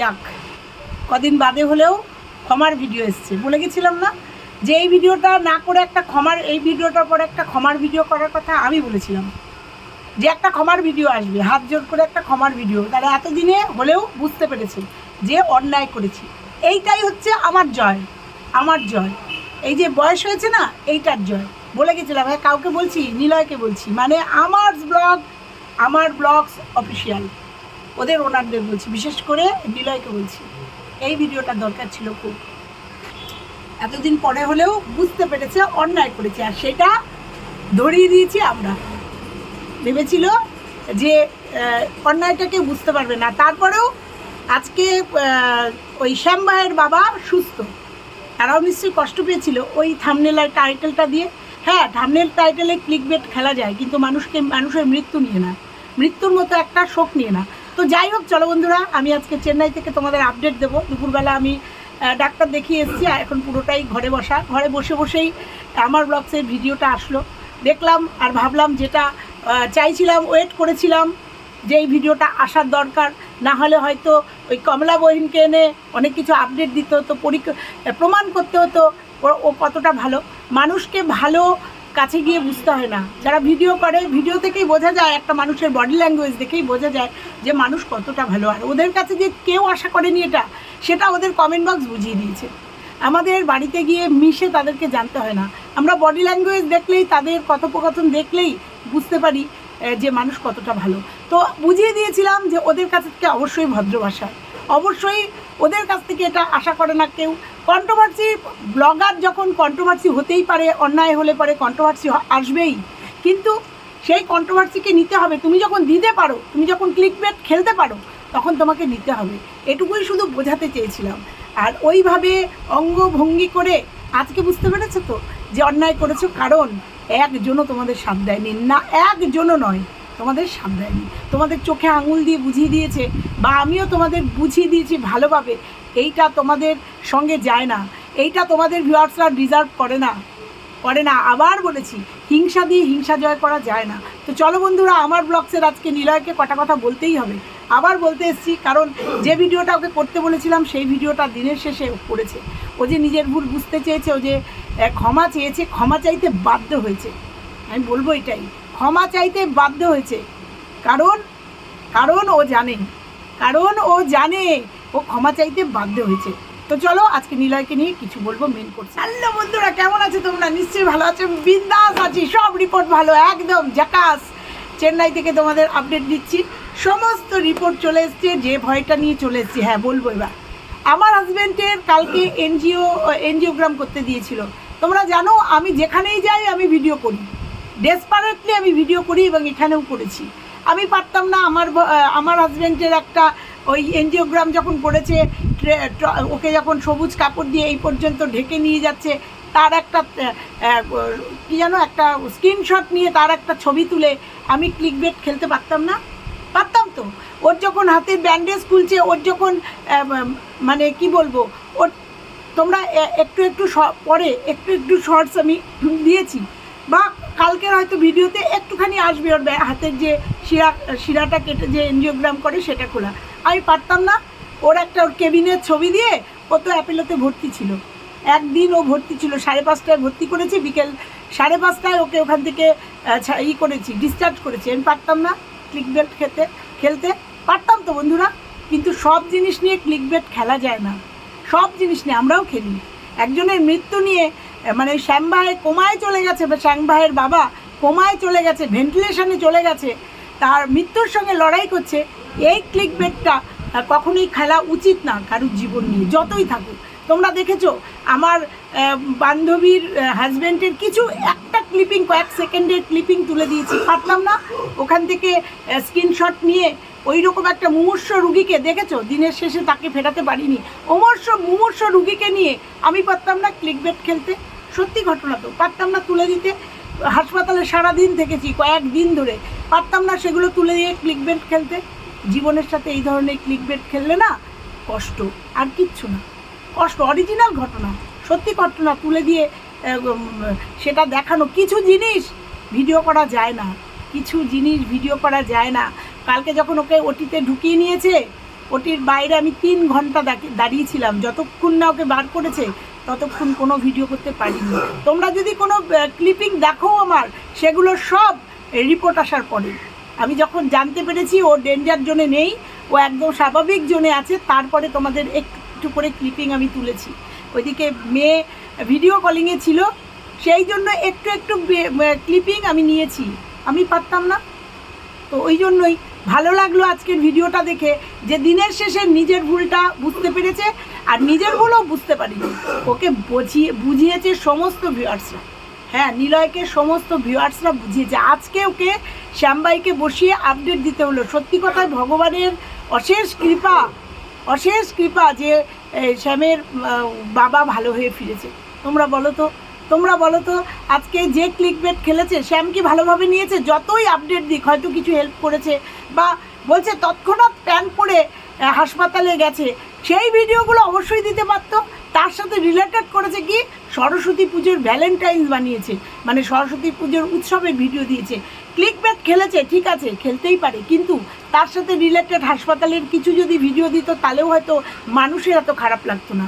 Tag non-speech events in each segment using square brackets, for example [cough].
যাক, কদিন বাদে হলেও ক্ষমার ভিডিও এসছে। বলে গেছিলাম না, যে এই ভিডিওটা না করে একটা ক্ষমার, এই ভিডিওটার পরে একটা ক্ষমার ভিডিও করার কথা আমি বলেছিলাম। যে একটা ক্ষমার ভিডিও আসবে, হাত জোর করে একটা ক্ষমার ভিডিও তারা এতদিনে হলেও বুঝতে পেরেছে যে অন্যায় করেছি। এইটাই হচ্ছে আমার জয় আমার জয়। এই যে বয়স হয়েছে না, এইটার জয়। বলে গেছিলাম হ্যাঁ কাউকে বলছি? নিলয়কে বলছি। মানে আমার ব্লগ আমার ব্লগস অফিসিয়াল ওদের ওনারদের বলছি, বিশেষ করে নিলয়কে বলছি, এই ভিডিওটা দরকার ছিল খুব। এতদিন পরে হলেও বুঝতে পেরেছে, অন্যায় করেছে, আর সেটা ধরিয়ে দিয়েছি আমরা। ভেবেছিল যে অন্যায়টাকে বুঝতে পারবে না। তারপরেও আজকে ওই শ্যাম ভাইয়ের বাবা সুস্থ। তারাও নিশ্চয়ই কষ্ট পেয়েছিল ওই থামনেল আর টাইটেলটা দিয়ে। হ্যাঁ থামনেল টাইটেলে ক্লিক বেট খেলা যায়, কিন্তু মানুষকে, মানুষের মৃত্যু নিয়ে না। মৃত্যুর মতো একটা শোক নিয়ে না। তো যাই হোক, চলো বন্ধুরা, আমি আজকে চেন্নাই থেকে তোমাদের আপডেট দেবো। দুপুরবেলা আমি ডাক্তার দেখিয়ে এসেছি, আর এখন পুরোটাই ঘরে বসা। ঘরে বসে বসেই আমার ব্লগসের ভিডিওটা আসলো। দেখলাম আর ভাবলাম যেটা চাইছিলাম ওয়েট করেছিলাম যে এই ভিডিওটা আসার দরকার। না হলে হয়তো ওই কমলা বহিনকে এনে অনেক কিছু আপডেট দিতে হতো, পরীক্ষা, প্রমাণ করতে হতো, ও- ও কতটা ভালো। মানুষকে ভালো কাছে গিয়ে বুঝতে হয় না। যারা ভিডিও করে, ভিডিও থেকেই বোঝা যায়, একটা মানুষের বডি ল্যাঙ্গুয়েজ দেখেই বোঝা যায় যে মানুষ কতটা ভালো। আর ওদের কাছে যে কেউ আশা করেনি এটা, সেটা ওদের কমেন্ট বক্স বুঝিয়ে দিয়েছে। আমাদের বাড়িতে গিয়ে মিশে তাদেরকে জানতে হয় না। আমরা বডি ল্যাঙ্গুয়েজ দেখলেই, তাদের কথোপকথন দেখলেই বুঝতে পারি যে মানুষ কতটা ভালো। তো বুঝিয়ে দিয়েছিলাম যে ওদের কাছ থেকে অবশ্যই ভদ্র ভাষায় অবশ্যই ওদের কাছ থেকে এটা আশা করে না কেউ। কন্ট্রোভার্সি ব্লগার যখন কন্ট্রোভার্সি হতেই পারে, অন্যায় হলে পরে কন্ট্রোভার্সি আসবেই। কিন্তু সেই কন্ট্রোভার্সিকে নিতে হবে। তুমি যখন দিতে পারো, তুমি যখন ক্লিক বেট খেলতে পারো, তখন তোমাকে নিতে হবে। এটুকুই শুধু বোঝাতে চেয়েছিলাম। আর ওইভাবে অঙ্গভঙ্গি করে, আজকে বুঝতে পেরেছ তো? যে অন্যায় করেছ, কারণ একজনও তোমাদের সাথ দেয়নি। না, একজনও নয়। তোমাদের সাথ দেয়নি তোমাদের চোখে আঙুল দিয়ে বুঝিয়ে দিয়েছে বা আমিও তোমাদের বুঝিয়ে দিয়েছি ভালোভাবে। এইটা তোমাদের সঙ্গে যায় না। এইটা তোমাদের ভিউয়ার্সরা ডিজার্ভ করে না। করে না। আবার বলেছি, হিংসা দিয়ে হিংসা জয় করা যায় না। তো চলো বন্ধুরা, আমার ব্লগসের আজকে নিলয়কে কটা কথা বলতেই হবে। আবার বলতে এসেছি, কারণ যে ভিডিওটা ওকে করতে বলেছিলাম, সেই ভিডিওটা দিনের শেষে করেছে। ও যে নিজের ভুল বুঝতে চেয়েছে, ও যে ক্ষমা চেয়েছে, ক্ষমা চাইতে বাধ্য হয়েছে। আমি বলব এটাই। ক্ষমা চাইতে বাধ্য হয়েছে। কারণ কারণ ও জানে, কারণ ও জানে, ও ক্ষমা চাইতে বাধ্য হয়েছে। তো চলো, আজকে নিলয়কে নিয়ে কিছু বলব মেন করছি হ্যালো বন্ধুরা, কেমন আছো তোমরা? নিশ্চয়ই ভালো আছো। বিন্দাস আছি, সব রিপোর্ট ভালো, একদম জাকাস। চেন্নাই থেকে তোমাদের আপডেট দিচ্ছি। সমস্ত রিপোর্ট চলে এসছে, যে ভয়টা নিয়ে চলে এসছে। হ্যাঁ বলব এবার। আমার হাজব্যান্ডের কালকে এনজিও, এনজিওগ্রাম করতে দিয়েছিল। তোমরা জানো, আমি যেখানেই যাই, আমি ভিডিও করি। ডেসপারেটলি আমি ভিডিও করি এবং এখানেও করেছি। আমি পারতাম না আমার আমার হাজব্যান্ডের একটা ওই এনজিওগ্রাম যখন করেছে ওকে যখন সবুজ কাপড় দিয়ে এই পর্যন্ত ঢেকে নিয়ে যাচ্ছে, তার একটা কি জানো, একটা স্ক্রিনশট নিয়ে তার একটা ছবি তুলে আমি ক্লিক বেট খেলতে পারতাম না। পারতাম তো। ওর যখন হাতের ব্যান্ডেজ খুলছে, ওর যখন মানে কি বলব, ওর তোমরা একটু একটু পরে একটু একটু শর্টস আমি দিয়েছি। বা কালকের হয়তো ভিডিওতে একটুখানি আসবে ওর হাতের যে শিরা, শিরাটা কেটে যে এনজিওগ্রাম করে সেটা খোলা। আমি পারতাম না, ওর একটা ওর কেবিনের ছবি দিয়ে ও তো অ্যাপেলোতে ভর্তি ছিল। একদিন ও ভর্তি ছিল, সাড়ে পাঁচটায় ভর্তি করেছি, বিকেল সাড়ে পাঁচটায় ওকে ওখান থেকে ই করেছি ডিসচার্জ করেছি। আমি পারতাম না ক্লিক বেট খেতে, খেলতে। পারতাম তো বন্ধুরা, কিন্তু সব জিনিস নিয়ে ক্লিক বেট খেলা যায় না। সব জিনিস নিয়ে আমরাও খেলি। একজনের মৃত্যু নিয়ে মানে শ্যাম ভাই কোমায় চলে গেছে, বা শ্যামভাইয়ের বাবা কোমায় চলে গেছে ভেন্টিলেশনে চলে গেছে, তার মৃত্যুর সঙ্গে লড়াই করছে, এই ক্লিক বেটটা কখনোই খেলা উচিত না কারুর জীবন নিয়ে, যতই থাকুক। তোমরা দেখেছ, আমার বান্ধবীর হাজব্যান্ডের কিছু, একটা ক্লিপিং কয়েক সেকেন্ডের ক্লিপিং তুলে দিয়েছি পারলাম না। ওখান থেকে স্ক্রিনশট নিয়ে ওই রকম একটা মুমূর্ষ রুগীকে, দেখেছ? দিনের শেষে তাকে ফেরাতে পারিনি। অমর্ষ মুমূর্ষ রুগীকে নিয়ে আমি পারতাম না ক্লিক বেট খেলতে। সত্যি ঘটনা তো। পারতাম না তুলে দিতে হাসপাতালে সারা দিন থেকেছি, কয়েক দিন ধরে। পারতাম না সেগুলো তুলে দিয়ে ক্লিক বেট খেলতে। জীবনের সাথে এই ধরনের ক্লিক বেট খেললে না কষ্ট আর কিচ্ছু না। কষ্ট অরিজিনাল ঘটনা। সত্যি ঘটনা তুলে দিয়ে সেটা দেখানো। কিছু জিনিস ভিডিও করা যায় না। কিছু জিনিস ভিডিও করা যায় না। কালকে যখন ওকে ওটিতে ঢুকিয়ে নিয়েছে ওটির বাইরে আমি তিন ঘণ্টা দাঁড়িয়েছিলাম। যতক্ষণ না ওকে বার করেছে, ততক্ষণ কোনো ভিডিও করতে পারিনি। তোমরা যদি কোনো ক্লিপিং দেখো আমার, সেগুলো সব রিপোর্ট আসার পরে। আমি যখন জানতে পেরেছি ও ডেঞ্জার জোনে নেই, ও একদম স্বাভাবিক জোনে আছে, তারপরে তোমাদের একটু করে ক্লিপিং আমি তুলেছি। ওইদিকে মেয়ে ভিডিও কলিংয়ে ছিল, সেই জন্য একটু একটু ক্লিপিং আমি নিয়েছি। আমি পারতাম না। তো ওই জন্যই ভালো লাগল আজকের ভিডিওটা দেখে যে দিনের শেষে নিজের ভুলটা বুঝতে পেরেছে আর নিজের ভুলও বুঝতে পারিনি। ওকে বুঝিয়ে, বুঝিয়েছে সমস্ত ভিউয়ার্সরা হ্যাঁ নিলয়কে সমস্ত ভিউয়ার্সরা বুঝিয়েছে। আজকে ওকে শ্যামবাইকে বসিয়ে আপডেট দিতে হলো। সত্যি কথায় ভগবানের অশেষ কৃপা অশেষ কৃপা যে শ্যামের বাবা ভালো হয়ে ফিরেছে। তোমরা বলো তো তোমরা বলো তো আজকে যে ক্লিক বেট খেলেছে শ্যাম কি ভালোভাবে নিয়েছে? যতই আপডেট দিক হয়তো কিছু হেল্প করেছে বা বলছে তৎক্ষণাৎ প্যান আহ, হাসপাতালে গেছে। সেই ভিডিওগুলো অবশ্যই দিতে পারতো। তার সাথে রিলেটেড করেছে কি? সরস্বতী পুজোর ভ্যালেন্টাইন্স বানিয়েছে। মানে সরস্বতী পুজোর উৎসবের ভিডিও দিয়েছে। ক্লিক ব্যাট খেলেছে ঠিক আছে খেলতেই পারে। কিন্তু তার সাথে রিলেটেড হাসপাতালের কিছু যদি ভিডিও দিত তাহলেও হয়তো মানুষের এত খারাপ লাগতো না।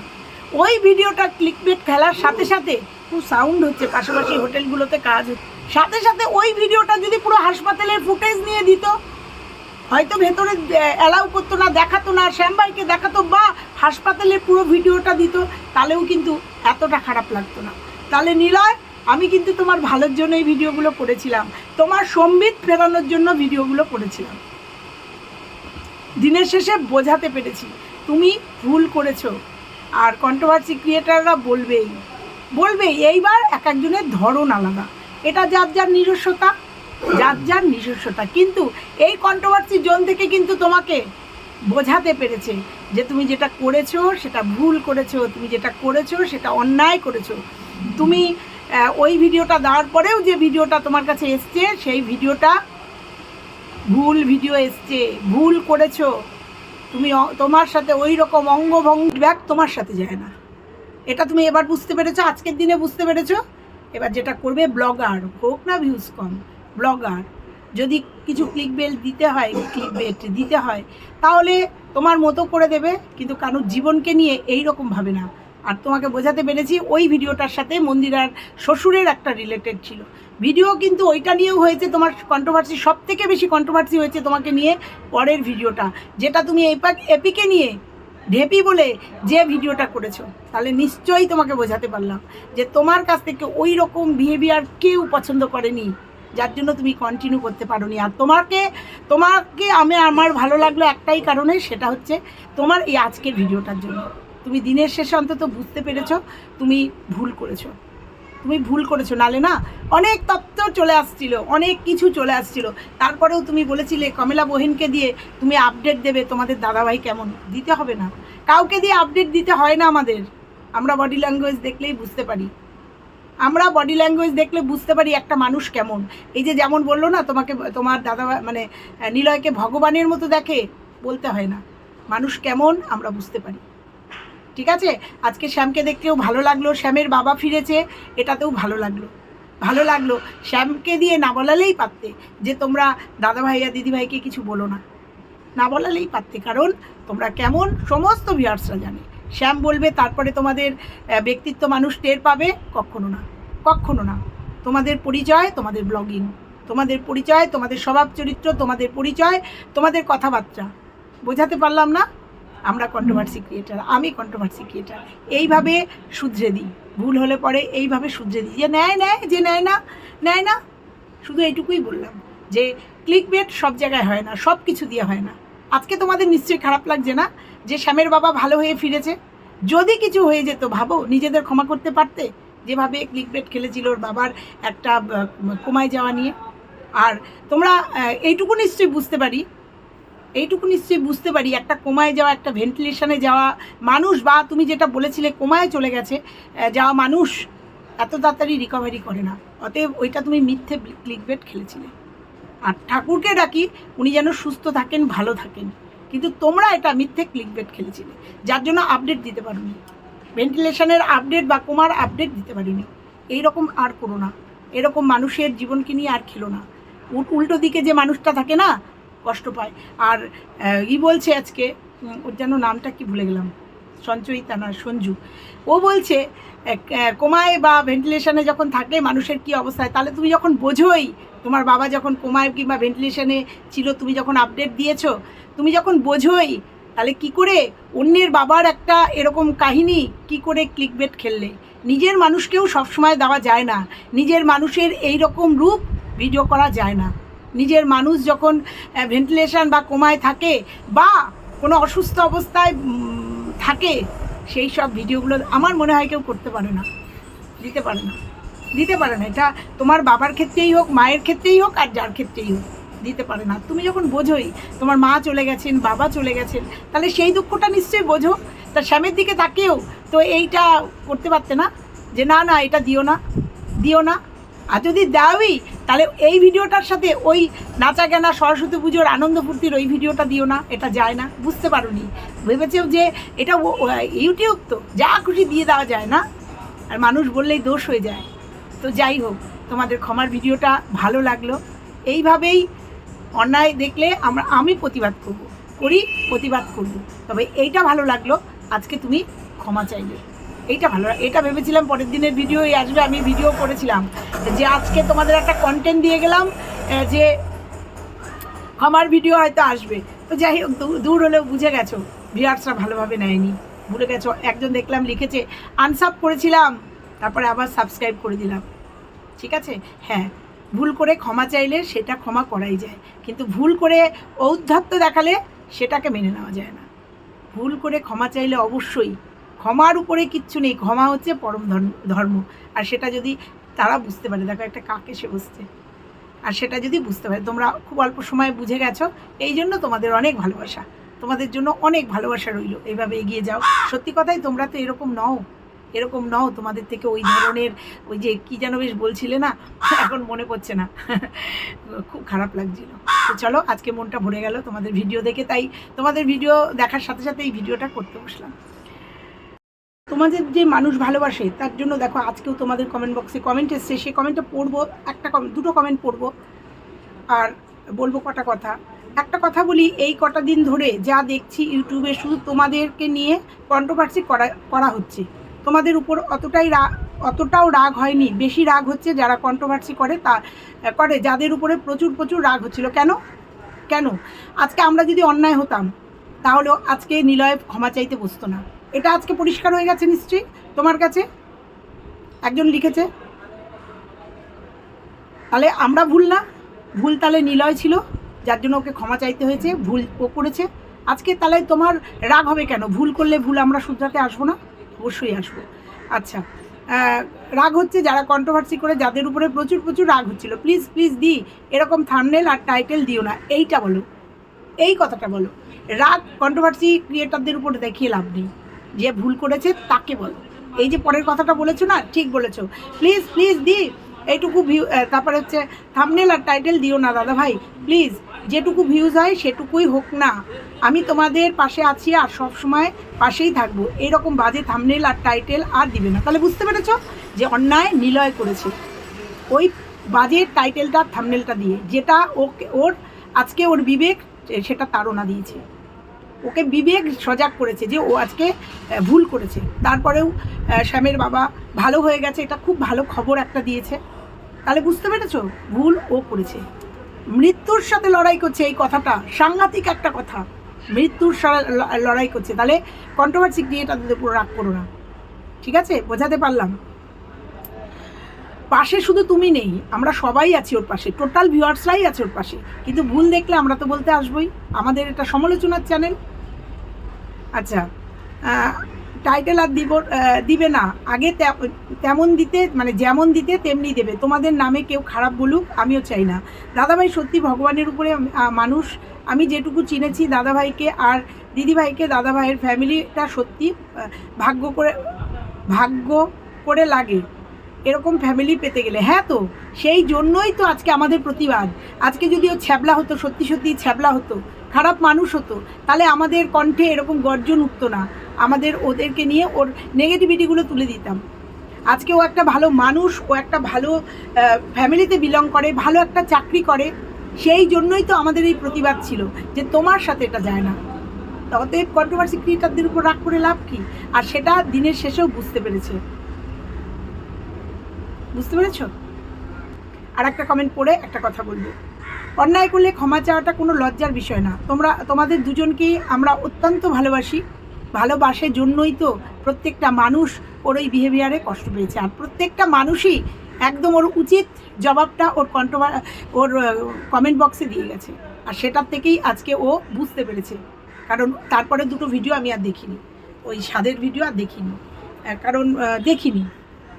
ওই ভিডিওটা ক্লিক বেট খেলার সাথে সাথে খুব সাউন্ড হচ্ছে, পাশাপাশি হোটেলগুলোতে কাজ হচ্ছে। সাথে সাথে ওই ভিডিওটা যদি পুরো হাসপাতালের ফুটেজ নিয়ে দিত, হয়তো ভেতরে অ্যালাউ করতো না, দেখাতো না, শ্যামবাইকে দেখাতো বা হাসপাতালের পুরো ভিডিওটা দিত, তাহলেও কিন্তু এতটা খারাপ লাগতো না। তাহলে নিলয়, আমি কিন্তু তোমার ভালোর জন্য এই ভিডিওগুলো করেছিলাম। তোমার সম্বিত ফেরানোর জন্য ভিডিওগুলো করেছিলাম। দিনের শেষে বোঝাতে পেরেছি, তুমি ভুল করেছ। আর কন্ট্রোভার্সি ক্রিয়েটাররা বলবেই বলবেই, এইবার এক একজনের ধরন আলাদা। এটা যার যার নিজস্বতা, যার যার নিজস্বতা। কিন্তু এই কন্ট্রোভার্সি জোন থেকে কিন্তু তোমাকে বোঝাতে পেরেছে যে তুমি যেটা করেছ, সেটা ভুল করেছ, তুমি যেটা করেছ, সেটা অন্যায় করেছ। তুমি ওই ভিডিওটা দেওয়ার পরেও যে ভিডিওটা তোমার কাছে এসছে, সেই ভিডিওটা ভুল ভিডিও এসছে, ভুল করেছ। তুমি তোমার সাথে ওই রকম অঙ্গভঙ্গ ব্যাগ তোমার সাথে যায় না। এটা তুমি এবার বুঝতে পেরেছ, আজকের দিনে বুঝতে পেরেছ? এবার যেটা করবে, ব্লগার, হোক না ভিউজ কম, ব্লগার, যদি কিছু ক্লিক বেল দিতে হয় ক্লিক বেট দিতে হয়, তাহলে তোমার মতো করে দেবে, কিন্তু কারোর জীবনকে নিয়ে এই রকম ভাবে না। আর তোমাকে বোঝাতে পেরেছি ওই ভিডিওটার সাথে মন্দিরার শ্বশুরের একটা রিলেটেড ছিল। ভিডিও কিন্তু ওইটা নিয়েও হয়েছে তোমার কন্ট্রোভার্সি সব থেকে বেশি কন্ট্রোভার্সি হয়েছে তোমাকে নিয়ে পরের ভিডিওটা, যেটা তুমি এপাক, এপিকে নিয়ে ঢেপি বলে যে ভিডিওটা করেছ। তাহলে নিশ্চয়ই তোমাকে বোঝাতে পারলাম যে তোমার কাছ থেকে ওই রকম বিহেভিয়ার কেউ পছন্দ করেনি, যার জন্য তুমি কন্টিনিউ করতে পারোনি। আর তোমাকে তোমাকে আমি, আমার ভালো লাগল একটাই কারণে, সেটা হচ্ছে তোমার এই আজকের ভিডিওটার জন্য। তুমি দিনের শেষে অন্তত বুঝতে পেরেছ তুমি ভুল করেছ। তুমি ভুল করেছ, নালে না অনেক তত্ত্ব চলে আসছিল, অনেক কিছু চলে আসছিল। তারপরেও তুমি বলেছিলে, কমলা বহিনকে দিয়ে তুমি আপডেট দেবে তোমাদের দাদাভাই কেমন? দিতে হবে না। কাউকে দিয়ে আপডেট দিতে হয় না আমাদের। আমরা বডি ল্যাঙ্গুয়েজ দেখলেই বুঝতে পারি। আমরা বডি ল্যাঙ্গুয়েজ দেখলে বুঝতে পারি একটা মানুষ কেমন। এই যে যেমন বলল না, তোমাকে, তোমার দাদা মানে নিলয়কে ভগবানের মতো দেখে বলতে হয় না। মানুষ কেমন, আমরা বুঝতে পারি। ঠিক আছে? আজকে শ্যামকে দেখতেও ভালো লাগল। শ্যামের বাবা ফিরেছে, এটাতেও ভালো লাগল। ভালো লাগল। শ্যামকে দিয়ে না বলালেই পারতে যে তোমরা দাদা ভাইয়া দিদি ভাইকে কিছু বলো না। না বলালেই পারতে, কারণ তোমরা কেমন সমস্ত ভিউয়ার্সরা জানে। শ্যাম বলবে, তারপরে তোমাদের ব্যক্তিত্ব মানুষ টের পাবে? কখনো না। কখনো না। তোমাদের পরিচয়, তোমাদের ব্লগিং তোমাদের পরিচয়, তোমাদের স্বভাব চরিত্র, তোমাদের পরিচয়, তোমাদের কথাবার্তা। বোঝাতে পারলাম না? আমরা কন্ট্রোভার্সি ক্রিয়েটার আমি কন্ট্রোভার্সি ক্রিয়েটার এইভাবে শুধরে দিই। ভুল হলে পরে এইভাবে শুধরে দিই। যে নেয় নেয়, যে নেয় না নেয় না। শুধু এইটুকুই বললাম। যে ক্লিক বেট সব জায়গায় হয় না, সব কিছু দিয়ে হয় না। আজকে তোমাদের নিশ্চয়ই খারাপ লাগছে না? যে শ্যামের বাবা ভালো হয়ে ফিরেছে? যদি কিছু হয়ে যেত, ভাবো, নিজেদের ক্ষমা করতে পারতে? যেভাবে ক্লিক বেট খেলেছিল ওর বাবার একটা কমায় যাওয়া নিয়ে। আর তোমরা এইটুকু নিশ্চয়ই বুঝতে পারি। এইটুকু নিশ্চয়ই বুঝতে পারি, একটা কোমায় যাওয়া, একটা ভেন্টিলেশনে যাওয়া, মানুষ বা তুমি যেটা বলেছিলে কোমায় চলে গেছে যাওয়া মানুষ এত তাড়াতাড়ি রিকভারি করে না। অতএব ওইটা তুমি মিথ্যে ক্লিকবেট খেলেছিলে। আর ঠাকুরকে ডাকি, উনি যেন সুস্থ থাকেন, ভালো থাকেন। কিন্তু তোমরা এটা মিথ্যে ক্লিকবেট খেলেছিলে, যার জন্য আপডেট দিতে পারোনি। ভেন্টিলেশনের আপডেট বা কোমার আপডেট দিতে পারিনি। এইরকম আর করো না। এরকম মানুষের জীবনকে নিয়ে আর খেলো না। উল্টো দিকে যে মানুষটা থাকে না কষ্ট পায়। আর ই বলছে আজকে ওর যেন নামটা কি ভুলে গেলাম। সঞ্চয়িতা না, সঞ্জু। ও বলছে কোমায় বা ভেন্টিলেশনে যখন থাকে মানুষের কি অবস্থায়, তাহলে তুমি যখন বোঝোই, তোমার বাবা যখন কোমায় কিংবা ভেন্টিলেশনে ছিল, তুমি যখন আপডেট দিয়েছ, তুমি যখন বোঝোই, তাহলে কি করে অন্যের বাবার একটা এরকম কাহিনী কি করে ক্লিকবেট খেললে? নিজের মানুষকেও সবসময় দেওয়া যায় না। নিজের মানুষের এই রকম রূপ ভিডিও করা যায় না। নিজের মানুষ যখন ভেন্টিলেশন বা কোমায় থাকে বা কোনো অসুস্থ অবস্থায় থাকে, সেই সব ভিডিওগুলো আমার মনে হয় কেউ করতে পারে না। দিতে পারে না। দিতে পারে না। এটা তোমার বাবার ক্ষেত্রেই হোক, মায়ের ক্ষেত্রেই হোক, আর যার ক্ষেত্রেই হোক, দিতে পারে না। তুমি যখন বোঝোই, তোমার মা চলে গেছেন, বাবা চলে গেছেন, তাহলে সেই দুঃখটা নিশ্চয়ই বোঝো। তা স্বামীর দিকে তাকেও তো এইটা করতে পারতে না, যে না না, এটা দিও না দিও না। আর যদি দাওই তাহলে এই ভিডিওটার সাথে ওই নাচা গানা, সরস্বতী পুজোর আনন্দ ফুর্তির ওই ভিডিওটা দিও না, এটা যায় না, বুঝতে পারোনি। ভেবেছেও যে এটা ইউটিউব তো, যা খুশি দিয়ে দেওয়া যায় না, আর মানুষ বললেই দোষ হয়ে যায়। তো যাই হোক, তোমাদের ক্ষমার ভিডিওটা ভালো লাগল। এইভাবেই অন্যায় দেখলে আমরা, আমি প্রতিবাদ করব, করি, প্রতিবাদ করব। তবে এইটা ভালো লাগল, আজকে তুমি ক্ষমা চাইলে এইটা ভালো, এটা ভেবেছিলাম পরের দিনের ভিডিও আসবে, আমি ভিডিও করেছিলাম। যে আজকে তোমাদের একটা কন্টেন্ট দিয়ে গেলাম যে ক্ষমার ভিডিও হয়তো আসবে। তো যাই হোক দূর হলেও বুঝে গেছো ভিউয়ার্সরা ভালোভাবে নেয়নি। ভুলে গেছো, একজন দেখলাম লিখেছে আনসাব করেছিলাম। তারপরে আবার সাবস্ক্রাইব করে দিলাম। ঠিক আছে? হ্যাঁ ভুল করে ক্ষমা চাইলে সেটা ক্ষমা করাই যায়। কিন্তু ভুল করে ঔদ্ধত্য দেখালে সেটাকে মেনে নেওয়া যায় না। ভুল করে ক্ষমা চাইলে অবশ্যই ক্ষমার উপরে কিচ্ছু নেই, ক্ষমা হচ্ছে পরম ধর্ম- আর সেটা যদি তারা বুঝতে পারে, দেখো একটা কাকে সে বসছে আর সেটা যদি বুঝতে পারে, তোমরা খুব অল্প সময়ে বুঝে গেছো, এই জন্য তোমাদের অনেক ভালোবাসা। তোমাদের জন্য অনেক ভালোবাসা রইল। এইভাবে এগিয়ে যাও। সত্যি কথাই তোমরা তো এরকম নও। এরকম নও, তোমাদের থেকে ওই ধরনের ওই যে কি যেন বেশ বলছিলে না, এখন মনে পড়ছে না। খুব খারাপ লাগছিল। তো চলো, আজকে মনটা ভরে গেল তোমাদের ভিডিও দেখে। তাই তোমাদের ভিডিও দেখার সাথে সাথে এই ভিডিওটা করতে বসলাম। তোমাদের যে মানুষ ভালোবাসে, তার জন্য দেখো আজকেও তোমাদের কমেন্ট বক্সে কমেন্ট এসছে। সেই কমেন্টটা পড়ব, একটা দুটো কমেন্ট পড়ব। আর বলব কটা কথা। একটা কথা বলি, এই কটা দিন ধরে যা দেখছি ইউটিউবে শুধু তোমাদেরকে নিয়ে কন্ট্রোভার্সি করা করা হচ্ছে। তোমাদের উপর অতটাই রাগ অতটাও রাগ হয়নি। বেশি রাগ হচ্ছে যারা কন্ট্রোভার্সি করে, তা করে, যাদের উপরে প্রচুর প্রচুর রাগ হচ্ছিল। কেন? কেন? আজকে আমরা যদি অন্যায় হতাম, তাহলেও আজকে নিলয় ক্ষমা চাইতে বসতো না। এটা আজকে পরিষ্কার হয়ে গেছে নিশ্চয়ই তোমার কাছে? একজন লিখেছে। তাহলে আমরা ভুল না, ভুল তাহলে নিলয় ছিল, যার জন্য ওকে ক্ষমা চাইতে হয়েছে, ভুল ও করেছে। আজকে তাহলে তোমার রাগ হবে কেন? ভুল করলে ভুল, আমরা শুধরাতে আসব না? অবশ্যই আসব। আচ্ছা রাগ হচ্ছে যারা কন্ট্রোভার্সি করে, যাদের উপরে প্রচুর প্রচুর রাগ হচ্ছিল। প্লিজ প্লিজ দি, এরকম থামনেল আর টাইটেল দিও না। এইটা বলো। এই কথাটা বলো। রাগ কন্ট্রোভার্সি ক্রিয়েটারদের উপর দেখিয়ে লাভ নেই। যে ভুল করেছে তাকে বলো। এই যে পরের কথাটা বলেছ না, ঠিক বলেছ। প্লিজ প্লিজ দি, এইটুকু ভিউ তারপরে হচ্ছে থামনেল আর টাইটেল দিও না দাদা ভাই। প্লিজ যেটুকু ভিউজ হয় সেটুকুই হোক না। আমি তোমাদের পাশে আছি আর সব সময় পাশেই থাকব। এরকম বাজে থামনেল আর টাইটেল আর দিবে না। তাহলে বুঝতে পেরেছ যে অন্যায় নিলয় করেছে। ওই বাজে টাইটেলটা থামনেলটা দিয়ে, যেটা ওকে, ওর, আজকে ওর বিবেক, সেটা তাড়না দিয়েছে। ওকে বিবেক সজাগ করেছে যে ও আজকে ভুল করেছে। তারপরেও শ্যামের বাবা ভালো হয়ে গেছে, এটা খুব ভালো খবর একটা দিয়েছে। তাহলে বুঝতে পেরেছ? ভুল ও করেছে। মৃত্যুর সাথে লড়াই করছে এই কথাটা, সাংঘাতিক একটা কথা। মৃত্যুর লড়াই করছে। তাহলে কন্ট্রোভার্সি ক্রিয়েটারদের উপর রাগ করো না। ঠিক আছে? বোঝাতে পারলাম? পাশে শুধু তুমি নেই, আমরা সবাই আছি ওর পাশে। টোটাল ভিউয়ার্সরাই আছে ওর পাশে। কিন্তু ভুল দেখলে আমরা তো বলতে আসবোই। আমাদের এটা সমালোচনার চ্যানেল আচ্ছা। টাইটেল আর দিব দিবে না। আগে তেমন দিতে মানে যেমন দিতে তেমনি দেবে। তোমাদের নামে কেউ খারাপ বলুক, আমিও চাই না। দাদাভাই সত্যি ভগবানের উপরে মানুষ। আমি যেটুকু চিনেছি দাদাভাইকে আর দিদিভাইকে, দাদাভাইয়ের ফ্যামিলিটা সত্যি ভাগ্য করে ভাগ্য করে লাগে। এরকম ফ্যামিলি পেতে গেলে। হ্যাঁ তো, সেই জন্যই তো আজকে আমাদের প্রতিবাদ। আজকে যদি ও ছ্যাবলা হতো, সত্যি সত্যি ছ্যাবলা হতো, খারাপ মানুষ হতো, তাহলে আমাদের কণ্ঠে এরকম গর্জন উঠতো না। আমাদের ওদেরকে নিয়ে ওর নেগেটিভিটিগুলো তুলে দিতাম। আজকে ও একটা ভালো মানুষ, ও একটা ভালো ফ্যামিলিতে বিলং করে, ভালো একটা চাকরি করে, সেই জন্যই তো আমাদের এই প্রতিবাদ ছিল যে তোমার সাথে এটা যায় না। অতএব কন্ট্রোভার্সি ক্রিয়েটারদের উপর রাগ করে লাভ কি? আর সেটা দিনের শেষেও বুঝতে পেরেছে। বুঝতে পেরেছ? আর একটা কমেন্ট পড়ে একটা কথা বলব। অন্যায় করলে ক্ষমা চাওয়াটা কোনো লজ্জার বিষয় না। তোমরা, তোমাদের দুজনকেই আমরা অত্যন্ত ভালোবাসি। ভালোবাসার জন্যই তো প্রত্যেকটা মানুষ ওর ওই বিহেভিয়ারে কষ্ট পেয়েছে। আর প্রত্যেকটা মানুষই একদম ওর উচিত জবাবটা ওর কন্ট্রোভার ওর কমেন্ট বক্সে দিয়ে গেছে। আর সেটার থেকেই আজকে ও বুঝতে পেরেছে। কারণ তারপরে দুটো ভিডিও আমি আর দেখিনি। ওই স্বাদের ভিডিও আর দেখিনি। কারণ দেখিনি।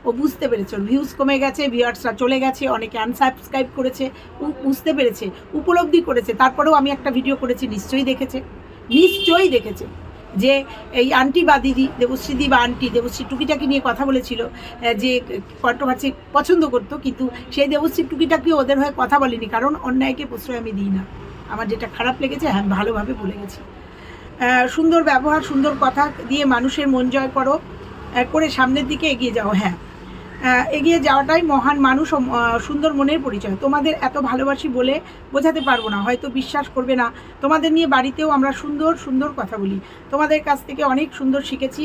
ও বুঝতে পেরেছে। ভিউজ কমে গেছে ভিউয়ার্সরা চলে গেছে, অনেকে আনসাবস্ক্রাইব করেছে, ও বুঝতে পেরেছে, উপলব্ধি করেছে। তারপরেও আমি একটা ভিডিও করেছি, নিশ্চয়ই দেখেছে নিশ্চয়ই দেখেছে যে এই আন্টি বা দিদি দেবশ্রীদি বা আন্টি দেবশ্রী টুকিটাকি নিয়ে কথা বলেছিল যে কন্ট্রোভার্সি পছন্দ করতো, কিন্তু সেই দেবশ্রী টুকিটাকি ওদের হয়ে কথা বলিনি, কারণ অন্যায়কে প্রশ্রয় আমি দিই না। আমার যেটা খারাপ লেগেছে হ্যাঁ ভালোভাবে বলে গেছি সুন্দর ব্যবহার, সুন্দর কথা দিয়ে মানুষের মন জয় করো করে সামনের দিকে এগিয়ে যাও হ্যাঁ। এগিয়ে যাওয়াটাই মহান মানুষ সুন্দর মনের পরিচয়। তোমাদের এত ভালোবাসি বলে বোঝাতে পারব না, হয়তো বিশ্বাস করবে না। তোমাদের নিয়ে বাড়িতেও আমরা সুন্দর সুন্দর কথা বলি। তোমাদের কাছ থেকে অনেক সুন্দর শিখেছি।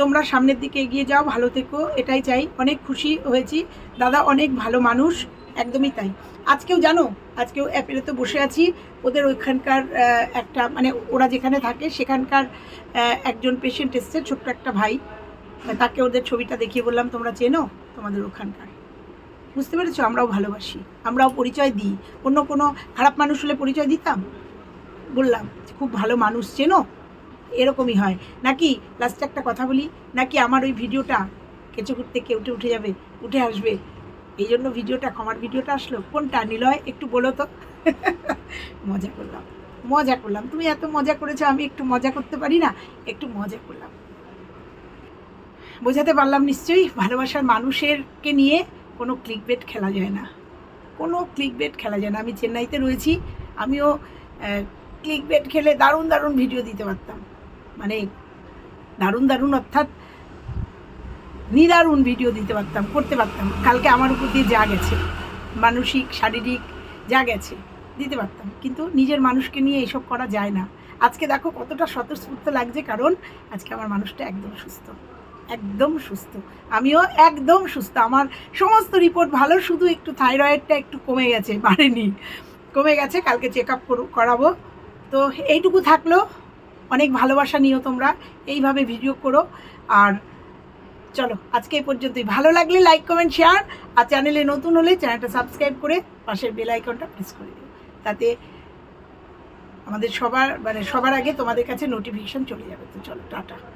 তোমরা সামনের দিকে এগিয়ে যাও, ভালো থেকো, এটাই চাই। অনেক খুশি হয়েছি। দাদা অনেক ভালো মানুষ, একদমই তাই। আজকেও জানো, আজকেও অ্যাপেলে তো বসে আছি। ওদের ওইখানকার একটা মানে ওরা যেখানে থাকে, সেখানকার একজন পেশেন্ট এসছে, ছোট্ট একটা ভাই। তাকে ওদের ছবিটা দেখিয়ে বললাম, তোমরা চেনো? তোমাদের ওখানকার। বুঝতে পেরেছ? আমরাও ভালোবাসি। আমরাও পরিচয় দিই। অন্য কোনো খারাপ মানুষ হলে পরিচয় দিতাম? বললাম, খুব ভালো মানুষ, চেনো? এরকমই হয়। নাকি লাস্টে একটা কথা বলি, নাকি আমার ওই ভিডিওটা কেঁচো করতে কেউ উঠে উঠে যাবে, উঠে আসবে? এই জন্য ভিডিওটা, ক্ষমার ভিডিওটা আসলো। কোনটা, নিলয়? একটু বলো তো। [laughs] মজা করলাম। মজা করলাম। তুমি এত মজা করেছ, আমি একটু মজা করতে পারি না? একটু মজা করলাম। বোঝাতে পারলাম নিশ্চয়ই, ভালোবাসার মানুষেরকে নিয়ে কোনো ক্লিক বেট খেলা যায় না। কোনো ক্লিক বেট খেলা যায় না। আমি চেন্নাইতে রয়েছি, আমিও ক্লিক বেট খেলে দারুণ দারুণ ভিডিও দিতে পারতাম। মানে দারুণ দারুণ অর্থাৎ নিদারুণ ভিডিও দিতে পারতাম, করতে পারতাম। কালকে আমার উপর দিয়ে যা গেছে, মানসিক, শারীরিক যা গেছে, দিতে পারতাম। কিন্তু নিজের মানুষকে নিয়ে এসব করা যায় না। আজকে দেখো কতটা স্বতঃস্ফূর্ত লাগছে, কারণ আজকে আমার মানুষটা একদম সুস্থ। একদম সুস্থ। আমিও একদম সুস্থ। আমার সমস্ত রিপোর্ট ভালো, শুধু একটু থাইরয়েডটা একটু কমে গেছে, বাড়েনি। কমে গেছে, কালকে চেক আপ করাবো। তো এইটুকু থাকল। অনেক ভালোবাসা নিও তোমরা। এইভাবে ভিডিও করো। আর চলো, আজকে এই পর্যন্তই। ভালো লাগলে লাইক কমেন্ট শেয়ার আর চ্যানেলে নতুন হলে চ্যানেলটা সাবস্ক্রাইব করে পাশের বেল আইকনটা প্রেস করে দিও। তাতে আমাদের সবার মানে সবার আগে তোমাদের কাছে নোটিফিকেশন চলে যাবে। তো চলো, টাটা।